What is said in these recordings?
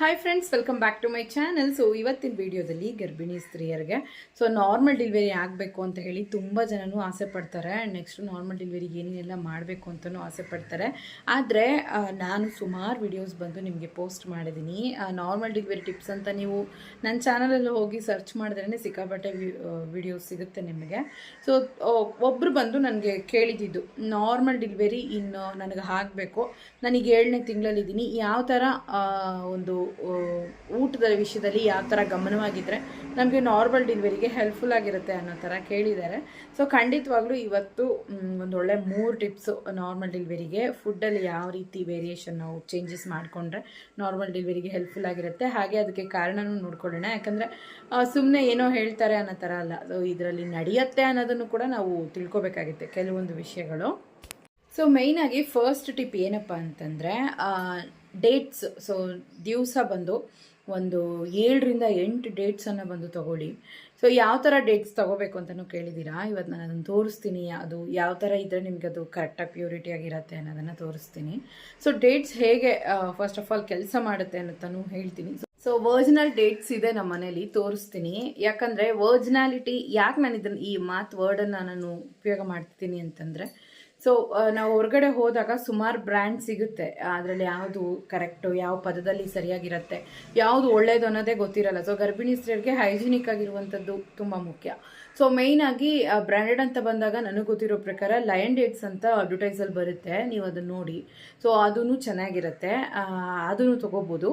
Hi friends welcome back to my channel so ಇವತ್ತಿನ ವಿಡಿಯೋದಲ್ಲಿ ಗರ್ಭಿಣಿ ಸ್ತ್ರೀಯರಿಗೆ ಸೊ ನಾರ್ಮಲ್ ಡೆಲಿವರಿ ಆಗಬೇಕು ಅಂತ ಹೇಳಿ ತುಂಬ ಜನನು ಆಸೆ ಪಡ್ತಾರೆ. ಆ್ಯಂಡ್ ನೆಕ್ಸ್ಟ್ ನಾರ್ಮಲ್ ಡೆಲಿವರಿಗೆ ಏನೇನೆಲ್ಲ ಮಾಡಬೇಕು ಅಂತಲೂ ಆಸೆ ಪಡ್ತಾರೆ. ಆದರೆ ನಾನು ಸುಮಾರು ವಿಡಿಯೋಸ್ ಬಂದು ನಿಮಗೆ ಪೋಸ್ಟ್ ಮಾಡಿದ್ದೀನಿ ನಾರ್ಮಲ್ ಡೆಲಿವರಿ ಟಿಪ್ಸ್ ಅಂತ ನೀವು ನನ್ನ ಚಾನಲಲ್ಲಿ ಹೋಗಿ ಸರ್ಚ್ ಮಾಡಿದ್ರೇ ಸಿಕ್ಕಾಪಟ್ಟೆ ವಿಡಿಯೋಸ್ ಸಿಗುತ್ತೆ ನಿಮಗೆ. ಸೊ ಒಬ್ಬರು ಬಂದು ನನಗೆ ಕೇಳಿದ್ದು ನಾರ್ಮಲ್ ಡೆಲಿವರಿ ಇನ್ನು ನನಗೆ ಆಗಬೇಕು. ನನಗೆ ಏಳನೇ ತಿಂಗಳಲ್ಲಿದ್ದೀನಿ ಯಾವ ಥರ ಒಂದು ಊಟದ ವಿಷಯದಲ್ಲಿ ಯಾವ ಥರ ಗಮನವಾಗಿದ್ದರೆ ನಮಗೆ ನಾರ್ಮಲ್ ಡೆಲಿವರಿಗೆ ಹೆಲ್ಪ್ಫುಲ್ ಆಗಿರುತ್ತೆ ಅನ್ನೋ ಥರ ಕೇಳಿದ್ದಾರೆ. ಸೊ ಖಂಡಿತವಾಗ್ಲೂ ಇವತ್ತು ಒಂದೊಳ್ಳೆ ಮೂರು ಟಿಪ್ಸು ನಾರ್ಮಲ್ ಡೆಲಿವರಿಗೆ ಫುಡ್ಡಲ್ಲಿ ಯಾವ ರೀತಿ ವೇರಿಯೇಷನ್ ನಾವು ಚೇಂಜಸ್ ಮಾಡಿಕೊಂಡ್ರೆ ನಾರ್ಮಲ್ ಡೆಲಿವರಿಗೆ ಹೆಲ್ಪ್ಫುಲ್ ಆಗಿರುತ್ತೆ. ಹಾಗೆ ಅದಕ್ಕೆ ಕಾರಣನೂ ನೋಡ್ಕೊಳ್ಳೋಣ. ಯಾಕಂದರೆ ಸುಮ್ಮನೆ ಏನೋ ಹೇಳ್ತಾರೆ ಅನ್ನೋ ಥರ ಅಲ್ಲ. ಸೊ ಇದರಲ್ಲಿ ನಡೆಯುತ್ತೆ ಅನ್ನೋದನ್ನು ಕೂಡ ನಾವು ತಿಳ್ಕೊಬೇಕಾಗುತ್ತೆ ಕೆಲವೊಂದು ವಿಷಯಗಳು. ಸೊ ಮೇಯ್ನಾಗಿ ಫಸ್ಟ್ ಟಿಪ್ ಏನಪ್ಪ ಅಂತಂದರೆ ಡೇಟ್ಸ್ ಸೊ ದಿವಸ ಬಂದು ಒಂದು ಏಳರಿಂದ ಎಂಟು ಡೇಟ್ಸನ್ನು ಬಂದು ತಗೊಳ್ಳಿ. ಸೊ ಯಾವ ಥರ ಡೇಟ್ಸ್ ತೊಗೋಬೇಕು ಅಂತಲೂ ಕೇಳಿದ್ದೀರಾ? ಇವತ್ತು ನಾನು ಅದನ್ನು ತೋರಿಸ್ತೀನಿ. ಅದು ಯಾವ ಥರ ಇದ್ದರೆ ನಿಮಗೆ ಅದು ಕರೆಕ್ಟಾಗಿ ಪ್ಯೂರಿಟಿ ಆಗಿರುತ್ತೆ ಅನ್ನೋದನ್ನು ತೋರಿಸ್ತೀನಿ. ಸೊ ಡೇಟ್ಸ್ ಹೇಗೆ ಫಸ್ಟ್ ಆಫ್ ಆಲ್ ಕೆಲಸ ಮಾಡುತ್ತೆ ಅನ್ನೋದನ್ನು ಹೇಳ್ತೀನಿ. ಸೊ ವರ್ಜಿನಲ್ ಡೇಟ್ಸ್ ಇದೆ ನಮ್ಮ ಮನೇಲಿ, ತೋರಿಸ್ತೀನಿ. ಯಾಕಂದರೆ ವರ್ಜಿನಾಲಿಟಿ ಯಾಕೆ ನಾನು ಇದನ್ನು ಈ ಮಾತು ವರ್ಡನ್ನು ನಾನು ಉಪಯೋಗ ಮಾಡ್ತೀನಿ ಅಂತಂದರೆ ಸೊ ನಾವು ಹೊರಗಡೆ ಹೋದಾಗ ಸುಮಾರು ಬ್ರ್ಯಾಂಡ್ ಸಿಗುತ್ತೆ. ಅದರಲ್ಲಿ ಯಾವುದು ಕರೆಕ್ಟು ಯಾವ ಪದದಲ್ಲಿ ಸರಿಯಾಗಿರುತ್ತೆ, ಯಾವುದು ಒಳ್ಳೇದು ಅನ್ನೋದೇ ಗೊತ್ತಿರಲ್ಲ. ಸೊ ಗರ್ಭಿಣಿ ಸ್ತ್ರೀಯರಿಗೆ ಹೈಜಿನಿಕ್ ಆಗಿರುವಂಥದ್ದು ತುಂಬ ಮುಖ್ಯ. ಸೊ ಮೇಯ್ನಾಗಿ ಬ್ರ್ಯಾಂಡೆಡ್ ಅಂತ ಬಂದಾಗ ನನಗೆ ಗೊತ್ತಿರೋ ಪ್ರಕಾರ ಲಯನ್ ಡೇಟ್ಸ್ ಅಂತ ಅಡ್ವರ್ಟೈಸಲ್ಲಿ ಬರುತ್ತೆ. ನೀವು ಅದನ್ನು ನೋಡಿ. ಸೊ ಅದೂ ಚೆನ್ನಾಗಿರುತ್ತೆ. ಅದನ್ನು ತೊಗೋಬೋದು.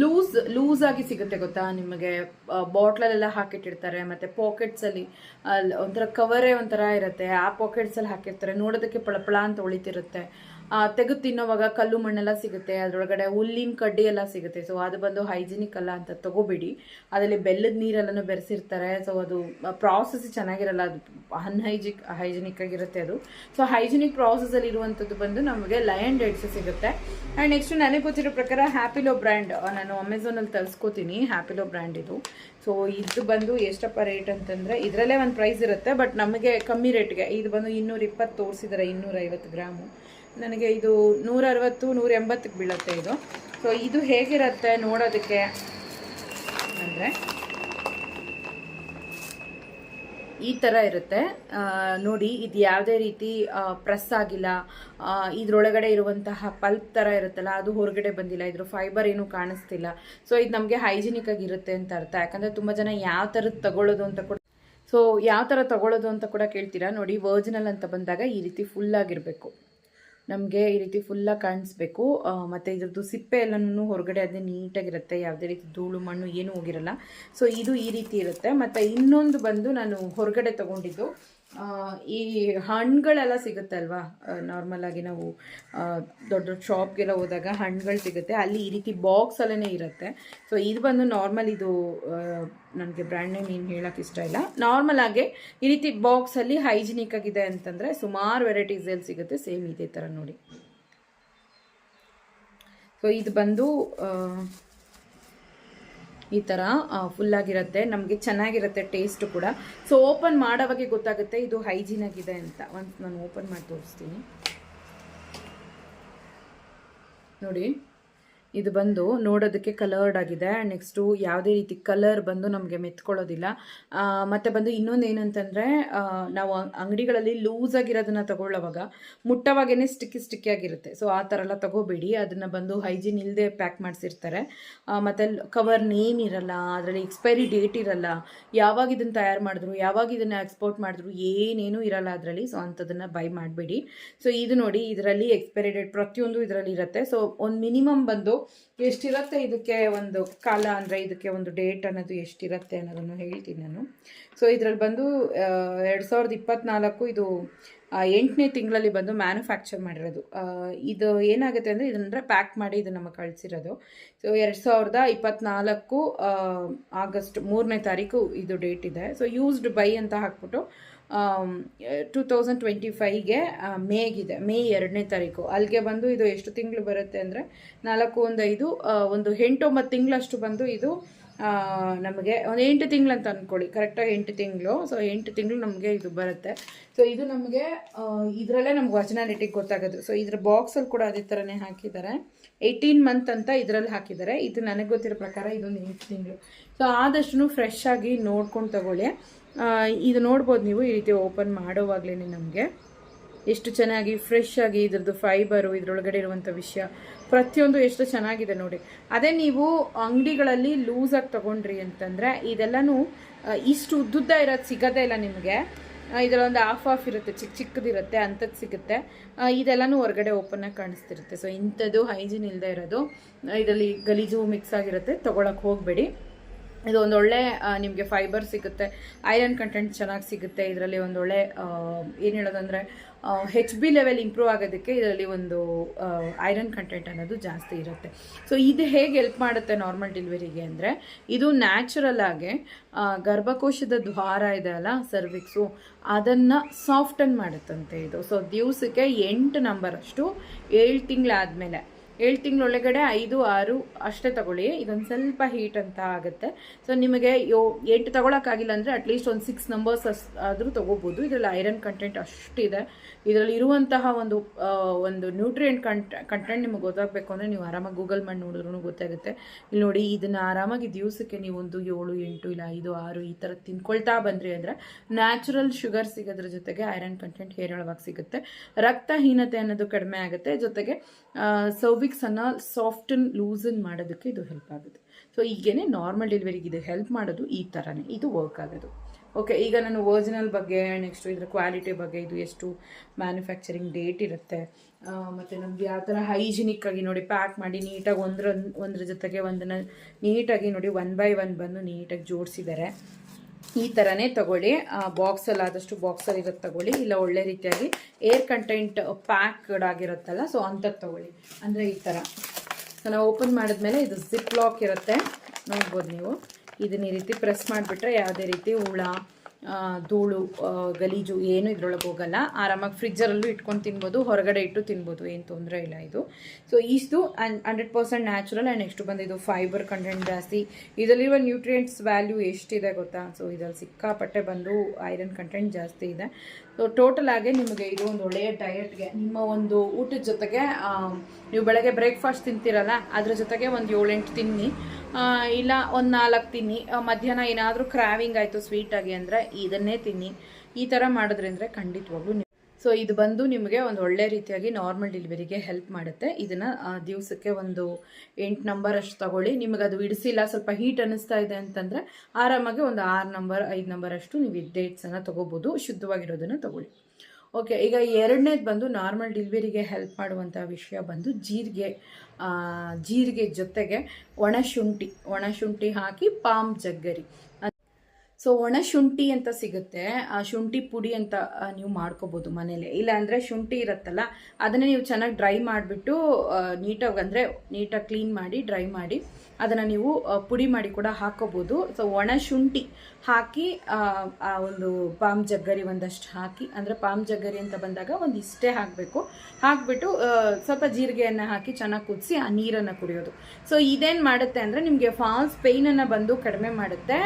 ಲೂಸ್ ಲೂಸ್ ಆಗಿ ಸಿಗುತ್ತೆ ಗೊತ್ತಾ? ನಿಮಗೆ ಬಾಟ್ಲಲ್ಲೆಲ್ಲ ಹಾಕಿಟ್ಟಿರ್ತಾರೆ, ಮತ್ತು ಪಾಕೆಟ್ಸಲ್ಲಿ ಒಂಥರ ಕವರೇ ಒಂಥರ ಇರುತ್ತೆ. ಆ ಪಾಕೆಟ್ಸಲ್ಲಿ ಹಾಕಿರ್ತಾರೆ. ನೋಡೋದಕ್ಕೆ ಪಳಪಳ ಅಂತ ಹೊಳಿತಿರುತ್ತೆ ತೆಗೆದು ತಿನ್ನೋವಾಗ ಕಲ್ಲು ಮಣ್ಣೆಲ್ಲ ಸಿಗುತ್ತೆ, ಅದರೊಳಗಡೆ ಹುಲ್ಲಿನ ಕಡ್ಡಿ ಎಲ್ಲ ಸಿಗುತ್ತೆ. ಸೊ ಅದು ಬಂದು ಹೈಜಿನಿಕ್ ಅಲ್ಲ ಅಂತ ತಗೋಬೇಡಿ. ಅದರಲ್ಲಿ ಬೆಲ್ಲದ ನೀರೆಲ್ಲನೂ ಬೆರೆಸಿರ್ತಾರೆ. ಸೊ ಅದು ಪ್ರಾಸೆಸ್ ಚೆನ್ನಾಗಿರಲ್ಲ. ಅದು ಅನ್ಹೈಜಿಕ್ ಹೈಜಿನಿಕ್ ಆಗಿರುತ್ತೆ ಅದು. ಸೊ ಹೈಜಿನಿಕ್ ಪ್ರಾಸೆಸಲ್ಲಿ ಇರುವಂಥದ್ದು ಬಂದು ನಮಗೆ ಲಯನ್ ಡೇಟ್ಸ್ ಸಿಗುತ್ತೆ. ಆ್ಯಂಡ್ ನೆಕ್ಸ್ಟ್ ನನಗೆ ಗೊತ್ತಿರೋ ಪ್ರಕಾರ ಹ್ಯಾಪಿಲೋ ಬ್ರ್ಯಾಂಡ್ ನಾನು ಅಮೆಝಾನಲ್ಲಿ ತರಿಸ್ಕೋತೀನಿ ಹ್ಯಾಪಿಲೋ ಬ್ರ್ಯಾಂಡ್ ಇದು. ಸೊ ಇದು ಬಂದು ಎಷ್ಟಪ್ಪ ರೇಟ್ ಅಂತಂದರೆ ಇದರಲ್ಲೇ ಒಂದು ಪ್ರೈಸ್ ಇರುತ್ತೆ. ಬಟ್ ನಮಗೆ ಕಮ್ಮಿ ರೇಟ್ಗೆ ಇದು ಬಂದು ಇನ್ನೂರ ಇಪ್ಪತ್ತು ತೋರಿಸಿದ್ದಾರೆ ಇನ್ನೂರೈವತ್ತು ಗ್ರಾಮು. ನನಗೆ ಇದು ನೂರ ಅರವತ್ತು ನೂರ ಎಂಬತ್ತಕ್ಕೆ ಬೀಳುತ್ತೆ ಇದು. ಸೊ ಇದು ಹೇಗಿರುತ್ತೆ ನೋಡೋದಕ್ಕೆ? ಅಂದರೆ ಈ ಥರ ಇರುತ್ತೆ. ನೋಡಿ, ಇದು ಯಾವುದೇ ರೀತಿ ಪ್ರೆಸ್ ಆಗಿಲ್ಲ. ಇದರೊಳಗಡೆ ಇರುವಂತಹ ಪಲ್ಪ್ ಥರ ಇರುತ್ತಲ್ಲ, ಅದು ಹೊರಗಡೆ ಬಂದಿಲ್ಲ. ಇದ್ರ ಫೈಬರ್ ಏನು ಕಾಣಿಸ್ತಿಲ್ಲ. ಸೊ ಇದು ನಮಗೆ ಹೈಜಿನಿಕ್ ಆಗಿರುತ್ತೆ ಅಂತ ಅರ್ಥ. ಯಾಕಂದರೆ ತುಂಬ ಜನ ಯಾವ ಥರದ್ದು ತಗೊಳ್ಳೋದು ಅಂತ ಕೂಡ ಸೊ ಯಾವ ಥರ ತಗೊಳ್ಳೋದು ಅಂತ ಕೂಡ ಕೇಳ್ತೀರಾ? ನೋಡಿ ವರ್ಜಿನಲ್ ಅಂತ ಬಂದಾಗ ಈ ರೀತಿ ಫುಲ್ ಆಗಿರಬೇಕು. ನಮಗೆ ಈ ರೀತಿ ಫುಲ್ಲಾಗಿ ಕಾಣಿಸ್ಬೇಕು. ಮತ್ತು ಇದ್ರದ್ದು ಸಿಪ್ಪೆ ಎಲ್ಲನೂ ಹೊರಗಡೆ ಅದೇ ನೀಟಾಗಿರುತ್ತೆ, ಯಾವುದೇ ರೀತಿ ಧೂಳು, ಮಣ್ಣು ಏನೂ ಹೋಗಿರಲ್ಲ. ಸೊ ಇದು ಈ ರೀತಿ ಇರುತ್ತೆ. ಮತ್ತು ಇನ್ನೊಂದು ಬಂದು ನಾನು ಹೊರಗಡೆ ತೊಗೊಂಡಿದ್ದು ಈ ಹಣ್ಣುಗಳೆಲ್ಲ ಸಿಗುತ್ತೆ ಅಲ್ವಾ? ನಾರ್ಮಲ್ ಆಗಿ ನಾವು ದೊಡ್ಡ ದೊಡ್ಡ ಶಾಪ್ಗೆಲ್ಲ ಹೋದಾಗ ಹಣ್ಣುಗಳು ಸಿಗುತ್ತೆ. ಅಲ್ಲಿ ಈ ರೀತಿ ಬಾಕ್ಸ್ ಬಾಕ್ಸಲ್ಲೇ ಇರುತ್ತೆ. ಸೊ ಇದು ಬಂದು ನಾರ್ಮಲ್ ಇದು ನನಗೆ ಬ್ರ್ಯಾಂಡ್ ನೇಮ್ ಏನು ಹೇಳೋಕೆ ಇಷ್ಟ ಇಲ್ಲ. ನಾರ್ಮಲ್ ಈ ರೀತಿ ಬಾಕ್ಸಲ್ಲಿ ಹೈಜಿನಿಕ್ ಆಗಿದೆ ಅಂತಂದರೆ ಸುಮಾರು ವೆರೈಟೀಸಲ್ಲಿ ಸಿಗುತ್ತೆ. ಸೇಮ್ ಇದೇ ಥರ ನೋಡಿ. ಸೊ ಇದು ಬಂದು ಈ ಥರ ಫುಲ್ಲಾಗಿರುತ್ತೆ ನಮಗೆ ಚೆನ್ನಾಗಿರುತ್ತೆ ಟೇಸ್ಟು ಕೂಡ. ಸೊ ಓಪನ್ ಮಾಡೋವಾಗೆ ಗೊತ್ತಾಗುತ್ತೆ ಇದು ಹೈಜೀನ್ ಆಗಿದೆ ಅಂತ. ಒಂದು ನಾನು ಓಪನ್ ಮಾಡಿ ತೋರಿಸ್ತೀನಿ. ನೋಡಿ. ಇದು ಬಂದು ನೋಡೋದಕ್ಕೆ ಕಲರ್ಡ್ ಆಗಿದೆ. ನೆಕ್ಸ್ಟು ಯಾವುದೇ ರೀತಿ ಕಲರ್ ಬಂದು ನಮಗೆ ಮೆತ್ಕೊಳ್ಳೋದಿಲ್ಲ. ಮತ್ತು ಬಂದು ಇನ್ನೊಂದು ಏನಂತಂದರೆ ನಾವು ಅಂಗಡಿಗಳಲ್ಲಿ ಲೂಸ್ ಆಗಿರೋದನ್ನ ತಗೊಳ್ಳೋವಾಗ ಮುಟ್ಟವಾಗೇ ಸ್ಟಿಕ್ಕಿ ಸ್ಟಿಕ್ಕಿ ಆಗಿರುತ್ತೆ. ಸೊ ಆ ಥರ ಎಲ್ಲ ತಗೋಬೇಡಿ. ಅದನ್ನು ಬಂದು ಹೈಜೀನ್ ಇಲ್ಲದೆ ಪ್ಯಾಕ್ ಮಾಡಿಸಿರ್ತಾರೆ. ಮತ್ತು ಕವರ್ ನೇಮ್ ಇರಲ್ಲ, ಅದರಲ್ಲಿ ಎಕ್ಸ್ಪೈರಿ ಡೇಟ್ ಇರಲ್ಲ, ಯಾವಾಗ ಇದನ್ನು ತಯಾರು ಮಾಡಿದ್ರು, ಯಾವಾಗ ಇದನ್ನು ಎಕ್ಸ್ಪೋರ್ಟ್ ಮಾಡಿದ್ರು, ಏನೇನೂ ಇರಲ್ಲ ಅದರಲ್ಲಿ. ಸೊ ಅಂಥದನ್ನು ಬೈ ಮಾಡಬೇಡಿ. ಸೊ ಇದು ನೋಡಿ, ಇದರಲ್ಲಿ ಎಕ್ಸ್ಪೈರಿ ಡೇಟ್ ಪ್ರತಿಯೊಂದು ಇದರಲ್ಲಿ ಇರುತ್ತೆ. ಸೊ ಒಂದು ಮಿನಿಮಮ್ ಬಂದು ಎಷ್ಟಿರುತ್ತೆ ಇದಕ್ಕೆ ಒಂದು ಕಾಲ ಅಂದರೆ ಇದಕ್ಕೆ ಒಂದು ಡೇಟ್ ಅನ್ನೋದು ಎಷ್ಟಿರುತ್ತೆ ಅನ್ನೋದನ್ನು ಹೇಳ್ತೀನಿ ನಾನು. ಸೊ ಇದರಲ್ಲಿ ಬಂದು ಎರಡು ಸಾವಿರದ ಇಪ್ಪತ್ತ್ನಾಲ್ಕು ಇದು ಎಂಟನೇ ತಿಂಗಳಲ್ಲಿ ಬಂದು ಮ್ಯಾನುಫ್ಯಾಕ್ಚರ್ ಮಾಡಿರೋದು. ಇದು ಏನಾಗುತ್ತೆ ಅಂದರೆ ಇದನ್ನ ಪ್ಯಾಕ್ ಮಾಡಿ ಇದು ನಮಗೆ ಕಳಿಸಿರೋದು. ಸೊ ಎರಡು ಸಾವಿರದ ಇಪ್ಪತ್ತ್ನಾಲ್ಕು ಆಗಸ್ಟ್ ಮೂರನೇ ತಾರೀಕು ಇದು ಡೇಟ್ ಇದೆ. ಸೊ ಯೂಸ್ಡ್ ಬೈ ಅಂತ ಹಾಕ್ಬಿಟ್ಟು ಟೂ ತೌಸಂಡ್ ಟ್ವೆಂಟಿ ಫೈವ್ಗೆ ಮೇಗಿದೆ, ಮೇ ಎರಡನೇ ತಾರೀಕು. ಅಲ್ಲಿಗೆ ಬಂದು ಇದು ಎಷ್ಟು ತಿಂಗಳು ಬರುತ್ತೆ ಅಂದರೆ ನಾಲ್ಕು ಒಂದು ಐದು ಒಂದು ಎಂಟೊಂಬತ್ತು ತಿಂಗಳಷ್ಟು ಬಂದು ಇದು ನಮಗೆ ಒಂದು ಎಂಟು ತಿಂಗಳು ಅಂತ ಅಂದ್ಕೊಳ್ಳಿ ಕರೆಕ್ಟಾಗಿ ಎಂಟು ತಿಂಗಳು. ಸೊ ಎಂಟು ತಿಂಗಳು ನಮಗೆ ಇದು ಬರುತ್ತೆ. ಸೊ ಇದು ನಮಗೆ ಇದರಲ್ಲೇ ನಮ್ಗೆ ಒರಿಜಿನಾಲಿಟಿ ಗೊತ್ತಾಗೋದು. ಸೊ ಇದ್ರ ಬಾಕ್ಸಲ್ಲಿ ಕೂಡ ಅದೇ ಥರನೇ ಹಾಕಿದ್ದಾರೆ ಏಯ್ಟೀನ್ ಮಂತ್ ಅಂತ ಇದರಲ್ಲಿ ಹಾಕಿದ್ದಾರೆ ಇದು ನನಗೆ ಗೊತ್ತಿರೋ ಪ್ರಕಾರ ಇದೊಂದು ಎಂಟು ತಿಂಗಳು. ಸೊ ಆದಷ್ಟು ಫ್ರೆಶ್ ಆಗಿ ನೋಡ್ಕೊಂಡು ತಗೊಳ್ಳಿ. ಇದು ನೋಡ್ಬೋದು ನೀವು ಈ ರೀತಿ ಓಪನ್ ಮಾಡೋವಾಗಲೇ ನಮಗೆ. ಎಷ್ಟು ಚೆನ್ನಾಗಿ ಫ್ರೆಶ್ ಆಗಿ ಇದ್ರದ್ದು ಫೈಬರು ಇದರೊಳಗಡೆ ಇರುವಂಥ ವಿಷಯ. ಪ್ರತಿಯೊಂದು ಎಷ್ಟು ಚೆನ್ನಾಗಿದೆ ನೋಡಿ. ಅದೇ ನೀವು ಅಂಗಡಿಗಳಲ್ಲಿ ಲೂಸಾಗಿ ತಗೊಂಡ್ರಿ ಅಂತಂದರೆ ಇದೆಲ್ಲನೂ ಇಷ್ಟು ಉದ್ದುದ್ದ ಇರೋದು ಸಿಗೋದೇ ಇಲ್ಲ ನಿಮಗೆ. ಇದರಲ್ಲಿ ಒಂದು ಹಾಫ್ ಆಫ್ ಇರುತ್ತೆ ಚಿಕ್ಕ ಚಿಕ್ಕದಿರುತ್ತೆ ಅಂಥದ್ದು ಸಿಗುತ್ತೆ. ಇದೆಲ್ಲನೂ ಹೊರಗಡೆ ಓಪನ್ನಾಗಿ ಕಾಣಿಸ್ತಿರುತ್ತೆ. ಸೊ ಇಂಥದ್ದು ಹೈಜಿನ್ ಇಲ್ಲದೆ ಇರೋದು. ಇದರಲ್ಲಿ ಗಲೀಜು ಮಿಕ್ಸ್ ಆಗಿರುತ್ತೆ ತೊಗೊಳಕ್ಕೆ ಹೋಗಬೇಡಿ. ಇದು ಒಳ್ಳೆ ನಿಮಗೆ ಫೈಬರ್ ಸಿಗುತ್ತೆ. ಐರನ್ ಕಂಟೆಂಟ್ ಚೆನ್ನಾಗಿ ಸಿಗುತ್ತೆ. ಇದರಲ್ಲಿ ಒಂದು ಒಳ್ಳೆ ಏನು ಹೇಳೋದಂದರೆ ಹೆಚ್ ಬಿ ಲೆವೆಲ್ ಇಂಪ್ರೂವ್ ಆಗೋದಕ್ಕೆ ಇದರಲ್ಲಿ ಒಂದು ಐರನ್ ಕಂಟೆಂಟ್ ಅನ್ನೋದು ಜಾಸ್ತಿ ಇರುತ್ತೆ. ಸೊ ಇದು ಹೇಗೆ ಹೆಲ್ಪ್ ಮಾಡುತ್ತೆ ನಾರ್ಮಲ್ ಡೆಲಿವರಿಗೆ ಅಂದರೆ, ಇದು ನ್ಯಾಚುರಲ್ ಆಗಿ ಗರ್ಭಕೋಶದ ದ್ವಾರ ಇದೆ ಅಲ್ಲ ಸರ್ವಿಕ್ಸು ಅದನ್ನು ಸಾಫ್ಟನ್ ಮಾಡುತ್ತಂತೆ ಇದು. ಸೊ ದಿವಸಕ್ಕೆ ಎಂಟು ನಂಬರ್ ಅಷ್ಟು ಏಳು ತಿಂಗಳಾದಮೇಲೆ. ಏಳು ತಿಂಗಳೊಳಗಡೆ ಐದು, ಆರು ಅಷ್ಟೇ ತಗೊಳ್ಳಿ. ಇದೊಂದು ಸ್ವಲ್ಪ ಹೀಟ್ ಅಂತ ಆಗುತ್ತೆ. ಸೊ ನಿಮಗೆ ಯೋ, ಎಂಟು ತಗೊಳಕ್ಕಾಗಿಲ್ಲ ಅಂದರೆ ಅಟ್ಲೀಸ್ಟ್ ಒಂದು ಸಿಕ್ಸ್ ನಂಬರ್ಸ್ ಅಸ್, ಆದರೂ ತೊಗೋಬೋದು. ಇದರಲ್ಲಿ ಐರನ್ ಕಂಟೆಂಟ್ ಅಷ್ಟಿದೆ. ಇದರಲ್ಲಿ ಇರುವಂತಹ ಒಂದು ಒಂದು ನ್ಯೂಟ್ರಿಯೆಂಟ್ ಕಂಟ್ ಕಂಟೆಂಟ್ ನಿಮಗೆ ಗೊತ್ತಾಗಬೇಕು ಅಂದರೆ ನೀವು ಆರಾಮಾಗಿ ಗೂಗಲ್ ಮಾಡಿ ನೋಡಿದ್ರೂ ಗೊತ್ತಾಗುತ್ತೆ. ಇಲ್ಲಿ ನೋಡಿ, ಇದನ್ನು ಆರಾಮಾಗಿ ದಿವಸಕ್ಕೆ ನೀವು ಒಂದು ಏಳು, ಎಂಟು, ಇಲ್ಲ ಐದು, ಆರು ಈ ಥರ ತಿನ್ಕೊಳ್ತಾ ಬಂದ್ರಿ ಅಂದರೆ ನ್ಯಾಚುರಲ್ ಶುಗರ್ ಸಿಗೋದ್ರ ಜೊತೆಗೆ ಐರನ್ ಕಂಟೆಂಟ್ ಹೇರಳವಾಗಿ ಸಿಗುತ್ತೆ. ರಕ್ತಹೀನತೆ ಅನ್ನೋದು ಕಡಿಮೆ ಆಗುತ್ತೆ. ಜೊತೆಗೆ ಸರ್ವಿಕ್ಸನ್ನು ಸಾಫ್ಟನ್ ಲೂಸನ್ ಮಾಡೋದಕ್ಕೆ ಇದು ಹೆಲ್ಪ್ ಆಗುತ್ತೆ. ಸೊ ಈಗೇನೆ ನಾರ್ಮಲ್ ಡೆಲಿವರಿಗೆ ಇದು ಹೆಲ್ಪ್ ಮಾಡೋದು ಈ ಥರನೇ ಇದು ವರ್ಕ್ ಆಗೋದು. ಓಕೆ ಈಗ ನಾನು ಒರಿಜಿನಲ್ ಬಗ್ಗೆ ನೆಕ್ಸ್ಟು ಇದರ ಕ್ವಾಲಿಟಿ ಬಗ್ಗೆ, ಇದು ಎಷ್ಟು ಮ್ಯಾನುಫ್ಯಾಕ್ಚರಿಂಗ್ ಡೇಟ್ ಇರುತ್ತೆ ಮತ್ತು ನಮ್ಗೆ ಯಾವ ಥರ ಹೈಜಿನಿಕ್ ಆಗಿ ನೋಡಿ ಪ್ಯಾಕ್ ಮಾಡಿ ನೀಟಾಗಿ ಒಂದ್ರ ಒಂದ್ರ ಜೊತೆಗೆ ಒಂದನ್ನು ನೀಟಾಗಿ ನೋಡಿ ಒನ್ ಬೈ ಒನ್ ಬಂದು ನೀಟಾಗಿ ಜೋಡಿಸಿದ್ದಾರೆ ಈ ಥರನೇ ತಗೊಳ್ಳಿ. ಬಾಕ್ಸಲ್ಲಿ ಆದಷ್ಟು ಬಾಕ್ಸಲ್ಲಿ ಇರೋದು ತಗೊಳ್ಳಿ. ಇಲ್ಲ, ಒಳ್ಳೆ ರೀತಿಯಾಗಿ ಏರ್ ಕಂಟೆಂಟ್ ಪ್ಯಾಕ್ಡ್ ಆಗಿರುತ್ತಲ್ಲ ಸೊ ಅಂಥದ್ದು ತಗೊಳ್ಳಿ. ಅಂದರೆ ಈ ಥರ ಸೊ ನಾವು ಓಪನ್ ಮಾಡಿದ್ಮೇಲೆ ಇದು ಜಿಪ್ ಲಾಕ್ ಇರುತ್ತೆ. ನೋಡ್ಬೋದು ನೀವು. ಇದನ್ನ ಈ ರೀತಿ ಪ್ರೆಸ್ ಮಾಡಿಬಿಟ್ರೆ ಯಾವುದೇ ರೀತಿ ಹುಳ ಧೂಳು ಗಲೀಜು ಏನು ಇದ್ರೊಳಗೆ ಹೋಗಲ್ಲ. ಆರಾಮಾಗಿ ಫ್ರಿಜ್ಜರಲ್ಲೂ ಇಟ್ಕೊಂಡು ತಿನ್ಬೋದು, ಹೊರಗಡೆ ಇಟ್ಟು ತಿನ್ಬೋದು, ಏನು ತೊಂದರೆ ಇಲ್ಲ ಇದು. ಸೊ ಇಷ್ಟು hundred percent natural and next ಬಂದಿದ್ದು ಫೈಬರ್ ಕಂಟೆಂಟ್ ಜಾಸ್ತಿ. ಇದರಲ್ಲಿರುವ ನ್ಯೂಟ್ರಿಯೆಂಟ್ಸ್ ವ್ಯಾಲ್ಯೂ ಎಷ್ಟಿದೆ ಗೊತ್ತಾ? ಸೊ ಇದರಲ್ಲಿ ಸಿಕ್ಕಾಪಟ್ಟೆ ಬಂದು ಐರನ್ ಕಂಟೆಂಟ್ ಜಾಸ್ತಿ ಇದೆ. ಸೊ ಟೋಟಲ್ ಆಗಿ ನಿಮಗೆ ಇದು ಒಂದು ಒಳ್ಳೆಯ ಡಯಟ್ಗೆ ನಿಮ್ಮ ಒಂದು ಊಟದ ಜೊತೆಗೆ ನೀವು ಬೆಳಗ್ಗೆ ಬ್ರೇಕ್ಫಾಸ್ಟ್ ತಿಂತೀರಲ್ಲ, ಅದ್ರ ಜೊತೆಗೆ ಒಂದು ಏಳೆಂಟು ತಿನ್ನಿ. ಇಲ್ಲ, ಒಂದು ನಾಲ್ಕು ತಿನ್ನಿ. ಮಧ್ಯಾಹ್ನ ಏನಾದರೂ ಕ್ರಾವಿಂಗ್ ಆಯಿತು ಸ್ವೀಟಾಗಿ ಅಂದರೆ ಇದನ್ನೇ ತಿನ್ನಿ. ಈ ಥರ ಮಾಡಿದ್ರಿಂದ ಖಂಡಿತವಾಗ್ಲೂ ನೀವು ಸೊ ಇದು ಬಂದು ನಿಮಗೆ ಒಂದು ಒಳ್ಳೆ ರೀತಿಯಾಗಿ ನಾರ್ಮಲ್ ಡೆಲಿವರಿಗೆ ಹೆಲ್ಪ್ ಮಾಡುತ್ತೆ. ಇದನ್ನು ದಿವಸಕ್ಕೆ ಒಂದು ಎಂಟು ನಂಬರ್ ಅಷ್ಟು ತಗೊಳ್ಳಿ. ನಿಮಗೆ ಅದು ಇಡಿಸಿಲ್ಲ, ಸ್ವಲ್ಪ ಹೀಟ್ ಅನ್ನಿಸ್ತಾ ಇದೆ ಅಂತಂದರೆ ಆರಾಮಾಗಿ ಒಂದು ಆರು ನಂಬರ್ ಐದು ನಂಬರ್ ಅಷ್ಟು ನೀವು ಡೇಟ್ಸನ್ನು ತೊಗೋಬೋದು. ಶುದ್ಧವಾಗಿರೋದನ್ನು ತಗೊಳ್ಳಿ. ಓಕೆ ಈಗ ಎರಡನೇದು ಬಂದು ನಾರ್ಮಲ್ ಡಿಲ್ವರಿಗೆ ಹೆಲ್ಪ್ ಮಾಡುವಂಥ ವಿಷಯ ಬಂದು ಜೀರಿಗೆ ಜೀರಿಗೆ ಜೊತೆಗೆ ಒಣಶುಂಠಿ ಒಣಶುಂಠಿ ಒಣ ಶುಂಠಿ ಹಾಕಿ ಪಾಮ್ ಜಗ್ಗರಿ. ಸೊ ಒಣ ಶುಂಠಿ ಅಂತ ಸಿಗುತ್ತೆ. ಆ, ಶುಂಠಿ ಪುಡಿ ಅಂತ ನೀವು ಮಾಡ್ಕೋಬೋದು ಮನೇಲಿ. ಇಲ್ಲ ಅಂದರೆ ಶುಂಠಿ ಇರುತ್ತಲ್ಲ, ಅದನ್ನೇ ನೀವು ಚೆನ್ನಾಗಿ ಡ್ರೈ ಮಾಡಿಬಿಟ್ಟು ನೀಟಾಗಿ ಅಂದರೆ ನೀಟಾಗಿ ಕ್ಲೀನ್ ಮಾಡಿ ಡ್ರೈ ಮಾಡಿ ಅದನ್ನು ನೀವು ಪುಡಿ ಮಾಡಿ ಕೂಡ ಹಾಕೋಬೋದು. ಸೊ ಒಣ ಶುಂಠಿ ಹಾಕಿ ಆ, ಒಂದು ಪಾಮ್ ಜಗ್ಗರಿ ಒಂದಷ್ಟು ಹಾಕಿ ಅಂದರೆ ಪಾಮ್ ಜಗ್ಗರಿ ಅಂತ ಬಂದಾಗ ಒಂದು ಇಷ್ಟೇ ಹಾಕಬೇಕು. ಹಾಕಿಬಿಟ್ಟು ಸ್ವಲ್ಪ ಜೀರಿಗೆಯನ್ನು ಹಾಕಿ ಚೆನ್ನಾಗಿ ಕುದಿಸಿ ಆ ನೀರನ್ನು ಕುಡಿಯೋದು. ಸೊ ಇದೇನು ಮಾಡುತ್ತೆ ಅಂದರೆ ನಿಮಗೆ ಫಾಲ್ಸ್ ಪೇಯ್ನನ್ನು ಬಂದು ಕಡಿಮೆ ಮಾಡುತ್ತೆ.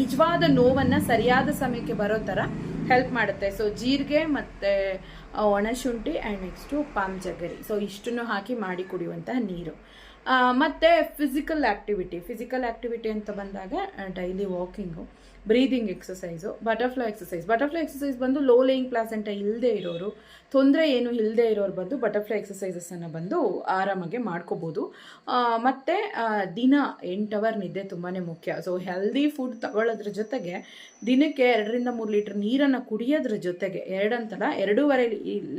ನಿಜವಾದ ನೋವನ್ನು ಸರಿಯಾದ ಸಮಯಕ್ಕೆ ಬರೋ ಥರ ಹೆಲ್ಪ್ ಮಾಡುತ್ತೆ. ಸೊ ಜೀರಿಗೆ ಮತ್ತು ಒಣಶುಂಠಿ and next palm jaggery. So ಇಷ್ಟನ್ನು ಹಾಕಿ ಮಾಡಿ ಕುಡಿಯುವಂತಹ ನೀರು. ಮತ್ತೆ ಫಿಸಿಕಲ್ ಆ್ಯಕ್ಟಿವಿಟಿ ಫಿಸಿಕಲ್ ಆ್ಯಕ್ಟಿವಿಟಿ ಅಂತ ಬಂದಾಗ daily walking breathing exercise butterfly exercise butterfly exercise ಬಂದು ಲೋ ಲೇಯಿಂಗ್ ಪ್ಲಾಸೆಂಟ ಇಲ್ಲದೆ ಇರೋರು ತೊಂದರೆ ಏನು ಇಲ್ಲದೆ ಇರೋರು ಬಂದು ಬಟರ್ಫ್ಲೈ ಎಕ್ಸಸೈಸಸನ್ನು ಬಂದು ಆರಾಮಾಗಿ ಮಾಡ್ಕೋಬೋದು. ಮತ್ತು ದಿನ ಎಂಟು ಅವರ್ ನಿದ್ದೆ ತುಂಬಾ ಮುಖ್ಯ. ಸೊ ಹೆಲ್ದಿ ಫುಡ್ ತಗೊಳ್ಳೋದ್ರ ಜೊತೆಗೆ ದಿನಕ್ಕೆ ಎರಡರಿಂದ ಮೂರು ಲೀಟ್ರ್ ನೀರನ್ನು ಕುಡಿಯೋದ್ರ ಜೊತೆಗೆ, ಎರಡಂತಲ್ಲ, ಎರಡೂವರೆ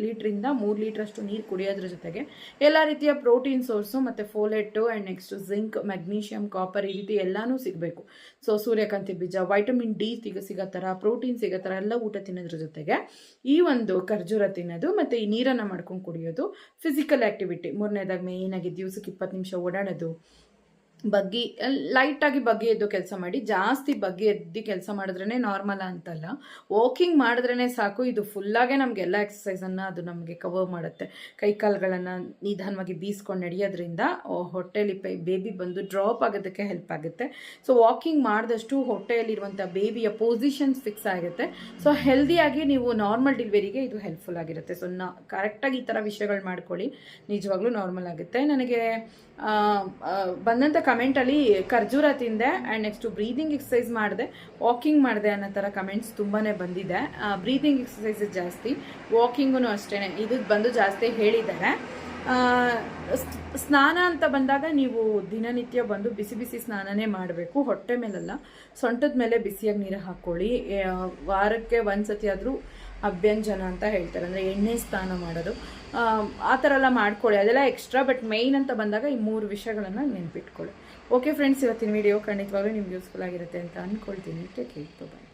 ಲೀಟ್ರಿಂದ ಮೂರು ಲೀಟ್ರಷ್ಟು ನೀರು ಕುಡಿಯೋದ್ರ ಜೊತೆಗೆ ಎಲ್ಲ ರೀತಿಯ ಪ್ರೋಟೀನ್ ಸೋರ್ಸು ಮತ್ತು folate and next zinc magnesium copper ಈ ರೀತಿ ಎಲ್ಲನೂ ಸಿಗಬೇಕು. ಸೊ ಸೂರ್ಯಕಾಂತಿ ಬೀಜ ವೈಟಮಿನ್ ಡಿ ಸಿಗ, ಸಿಗೋ ಥರ ಪ್ರೋಟೀನ್ ಸಿಗೋ ಥರ ಎಲ್ಲ ಊಟ ತಿನ್ನೋದ್ರ ಜೊತೆಗೆ ಈ ಒಂದು ಖರ್ಜೂರ ತಿನ್ನೋದು ಮತ್ತು ಈ ನೀರನ್ನು ಮಾಡ್ಕೊಂಡು ಕುಡಿಯೋದು. ಫಿಸಿಕಲ್ ಆ್ಯಕ್ಟಿವಿಟಿ ಮೂರನೇದಾಗಿ ಮೇಯ್ನಾಗಿ ದಿವಸಕ್ಕೆ ಇಪ್ಪತ್ತು ನಿಮಿಷ ಓಡಾಡೋದು. ಬಗ್ಗಿ ಲೈಟಾಗಿ ಬಗ್ಗಿ ಎದ್ದು ಕೆಲಸ ಮಾಡಿ, ಜಾಸ್ತಿ ಬಗ್ಗಿ ಎದ್ದು ಕೆಲಸ ಮಾಡಿದ್ರೇ ನಾರ್ಮಲ್ ಅಂತಲ್ಲ. ವಾಕಿಂಗ್ ಮಾಡಿದ್ರೇ ಸಾಕು, ಇದು ಫುಲ್ಲಾಗೆ ನಮಗೆ ಎಲ್ಲ ಎಕ್ಸಸೈಸನ್ನು ಅದು ನಮಗೆ ಕವರ್ ಮಾಡುತ್ತೆ. ಕೈ ಕಾಲುಗಳನ್ನು ನಿಧಾನವಾಗಿ ಬೀಸ್ಕೊಂಡು ನಡೆಯೋದ್ರಿಂದ ಹೊಟ್ಟೆಲಿ ಬೇಬಿ ಬಂದು ಡ್ರಾಪ್ ಆಗೋದಕ್ಕೆ ಹೆಲ್ಪ್ ಆಗುತ್ತೆ. ಸೊ ವಾಕಿಂಗ್ ಮಾಡಿದಷ್ಟು ಹೊಟ್ಟೆಯಲ್ಲಿರುವಂಥ ಬೇಬಿಯ ಪೊಸಿಷನ್ಸ್ ಫಿಕ್ಸ್ ಆಗುತ್ತೆ. ಸೊ ಹೆಲ್ದಿಯಾಗಿ ನೀವು ನಾರ್ಮಲ್ ಡೆಲಿವರಿಗೆ ಇದು ಹೆಲ್ಪ್ಫುಲ್ ಆಗಿರುತ್ತೆ. ಸೊ ನಾ ಕರೆಕ್ಟಾಗಿ ಈ ಥರ ವಿಷಯಗಳು ಮಾಡ್ಕೊಳ್ಳಿ. ನಿಜವಾಗ್ಲೂ ನಾರ್ಮಲ್ ಆಗುತ್ತೆ. ನನಗೆ ಬಂದಂಥ ಕಮೆಂಟಲ್ಲಿ ಖರ್ಜೂರ ತಿಂದೆ ಆ್ಯಂಡ್ ನೆಕ್ಸ್ಟು ಬ್ರೀದಿಂಗ್ ಎಕ್ಸಸೈಸ್ ಮಾಡಿದೆ. ವಾಕಿಂಗ್ ಮಾಡಿದೆ ಅನ್ನೋ ಥರ ಕಮೆಂಟ್ಸ್ ತುಂಬಾ ಬಂದಿದೆ. ಬ್ರೀದಿಂಗ್ ಎಕ್ಸಸೈಸ್ ಜಾಸ್ತಿ. ವಾಕಿಂಗೂ ಅಷ್ಟೇ ಇದು ಬಂದು ಜಾಸ್ತಿ ಹೇಳಿದ್ದಾರೆ. ಸ್ನಾನ ಅಂತ ಬಂದಾಗ ನೀವು ದಿನನಿತ್ಯ ಬಂದು ಬಿಸಿ ಬಿಸಿ ಸ್ನಾನನೇ ಮಾಡಬೇಕು. ಹೊಟ್ಟೆ ಮೇಲಲ್ಲ. ಸೊಂಟದ ಮೇಲೆ ಬಿಸಿಯಾಗಿ ನೀರು ಹಾಕ್ಕೊಳ್ಳಿ. ವಾರಕ್ಕೆ ಒಂದು ಸತಿ ಆದರೂ ಅಭ್ಯಂಜನ ಅಂತ ಹೇಳ್ತಾರೆ. ಅಂದರೆ ಎಣ್ಣೆ ಸ್ನಾನ ಮಾಡೋದು. ಆ, ಥರ ಎಲ್ಲ ಮಾಡ್ಕೊಳ್ಳಿ. ಅದೆಲ್ಲ ಎಕ್ಸ್ಟ್ರಾ ಬಟ್ ಮೈನ್ ಅಂತ ಬಂದಾಗ ಈ ಮೂರು ವಿಷಯಗಳನ್ನು ನೆನ್ಪಿಟ್ಕೊಳ್ಳಿ. ಓಕೆ ಫ್ರೆಂಡ್ಸ್ ಇವತ್ತಿನ ವಿಡಿಯೋ ಖಂಡಿತವಾಗ್ಲೂ ನಿಮ್ಗೆ ಯೂಸ್ಫುಲ್ ಆಗಿರುತ್ತೆ ಅಂತ ಅಂದ್ಕೊಳ್ತೀನಿ ಟೇಕ್ ಬಾಯ್